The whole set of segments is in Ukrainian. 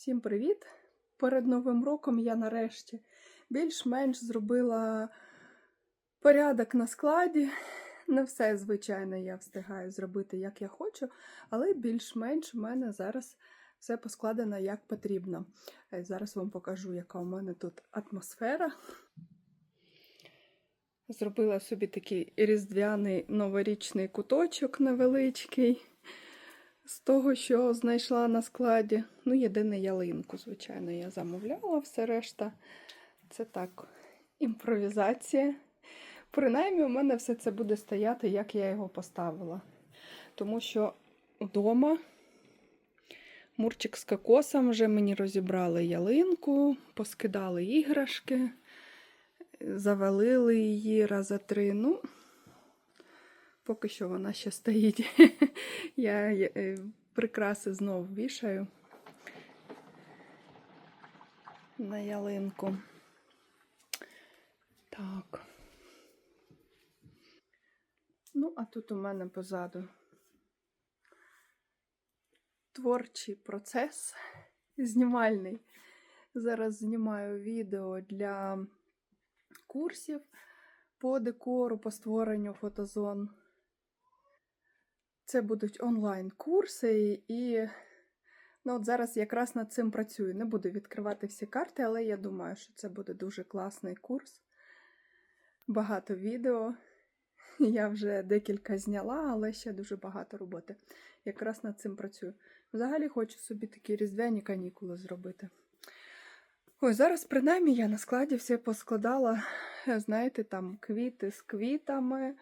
Всім привіт! Перед Новим роком я нарешті більш-менш зробила порядок на складі. Не все, звичайно, я встигаю зробити, як я хочу, але більш-менш у мене зараз все поскладено як потрібно. Е, Зараз вам покажу, яка у мене тут атмосфера. Зробила собі такий різдвяний новорічний куточок невеличкий з того, що знайшла на складі. Ну, єдине ялинку, звичайно, я замовляла, все решта. Це так, імпровізація. Принаймні, у мене все це буде стояти, як я його поставила. Тому що вдома Мурчик з кокосом вже мені розібрали ялинку, поскидали іграшки, завалили її рази три. Ну, поки що вона ще стоїть. Я е, прикраси знов вішаю на ялинку. Так. Ну, а тут у мене позаду творчий процес знімальний. Зараз знімаю відео для курсів по декору, по створенню фотозон. Це будуть онлайн-курси, і ну, от зараз якраз над цим працюю. Не буду відкривати всі карти, але я думаю, що це буде дуже класний курс. Багато відео. Я вже декілька зняла, але ще дуже багато роботи. Якраз над цим працюю. Взагалі хочу собі такі різдвяні канікули зробити. Ось зараз, принаймні, я на складі все поскладала, знаєте, там квіти з квітами,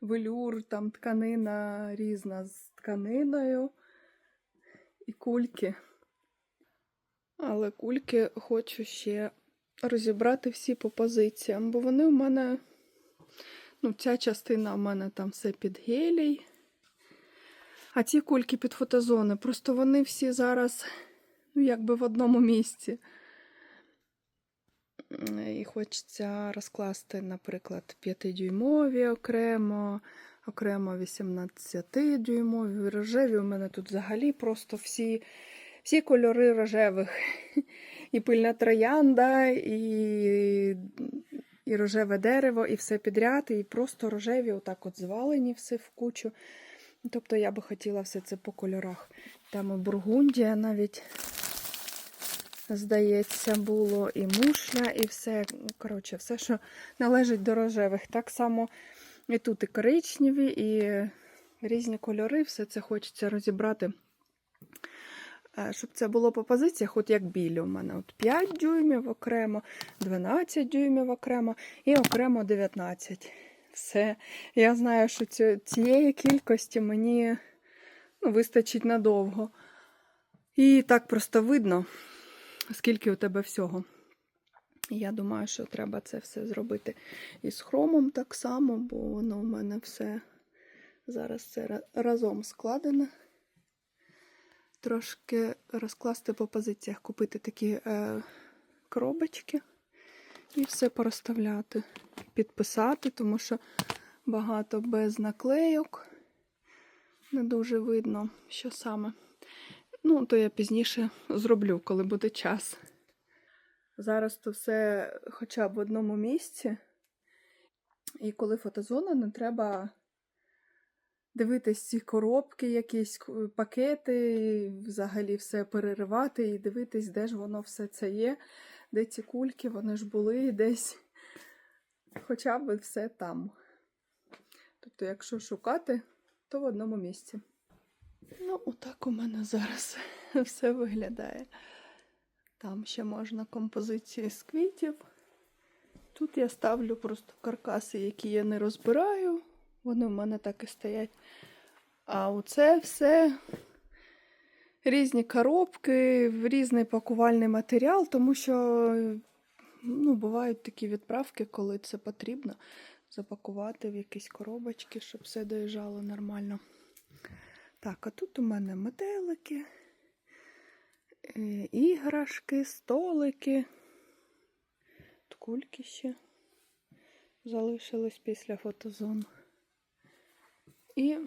велюр, там тканина різна з тканиною і кульки. Але кульки хочу ще розібрати всі по позиціям, бо вони у мене, ну, ця частина у мене там все під гелій. А ці кульки під фотозони, просто вони всі зараз, ну, якби в одному місці. І хочеться розкласти, наприклад, 5-дюймові окремо, окремо 18-дюймові, рожеві. У мене тут взагалі просто всі всі кольори рожевих. І пильна троянда, і і рожеве дерево, і все підряд, і просто рожеві, отак от звалені все в кучу. Тобто я би хотіла все це по кольорах. Там і бургундія навіть здається, було і мушля, і все. Коротше, все, що належить до рожевих. Так само і тут і коричневі, і різні кольори. Все це хочеться розібрати, е, щоб це було по позиціях, от як білі. У мене от 5 дюймів окремо, 12 дюймів окремо і окремо 19. Все. Я знаю, що цієї кількості мені ну, вистачить надовго. І так просто видно скільки у тебе всього. Я думаю, що треба це все зробити і з хромом так само, бо воно у мене все зараз це разом складене. Трошки розкласти по позиціях, купити такі е, коробочки і все порозставляти, підписати, тому що багато без наклейок. Не дуже видно, що саме. Ну, то я пізніше зроблю, коли буде час. Зараз то все хоча б в одному місці. І коли фотозона, не треба дивитись ці коробки, якісь пакети, взагалі все переривати і дивитись, де ж воно все це є, де ці кульки, вони ж були десь хоча б все там. Тобто, якщо шукати, то в одному місці. Ну, отак у мене зараз все виглядає. Там ще можна композиції з квітів. Тут я ставлю просто каркаси, які я не розбираю. Вони в мене так і стоять. А оце все різні коробки, різний пакувальний матеріал, тому що ну, бувають такі відправки, коли це потрібно запакувати в якісь коробочки, щоб все доїжджало нормально. Так, а тут у мене метелики, е, іграшки, столики, Тут кульки ще залишились після фотозон. І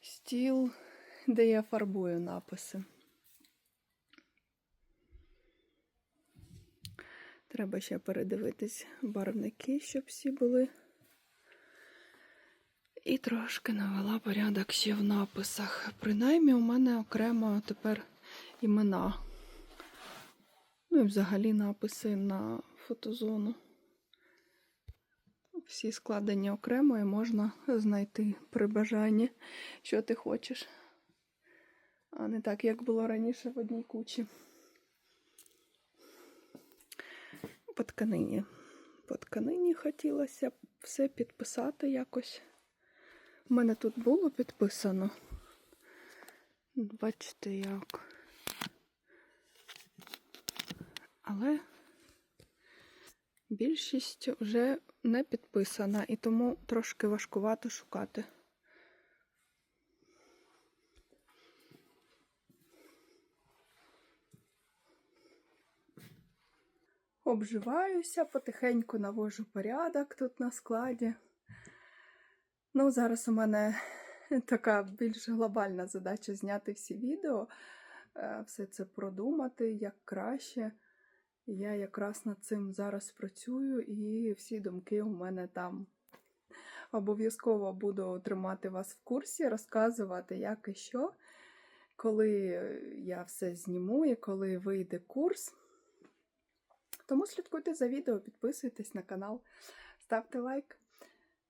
стіл, де я фарбую написи. Треба ще передивитись барвники, щоб всі були. І трошки навела порядок ще в написах. Принаймні, у мене окремо тепер імена. Ну і взагалі написи на фотозону. Всі складені окремо і можна знайти при бажанні, що ти хочеш. А не так, як було раніше в одній кучі. По тканині. По тканині хотілося все підписати якось. У мене тут було підписано. Бачите як. Але більшість вже не підписана і тому трошки важкувато шукати. Обживаюся, потихеньку навожу порядок тут на складі. Ну, зараз у мене така більш глобальна задача зняти всі відео, е, все це продумати як краще. Я якраз над цим зараз працюю, і всі думки у мене там. Обов'язково буду тримати вас в курсі, розказувати, як і що, коли я все зніму і коли вийде курс. Тому слідкуйте за відео, підписуйтесь на канал, ставте лайк.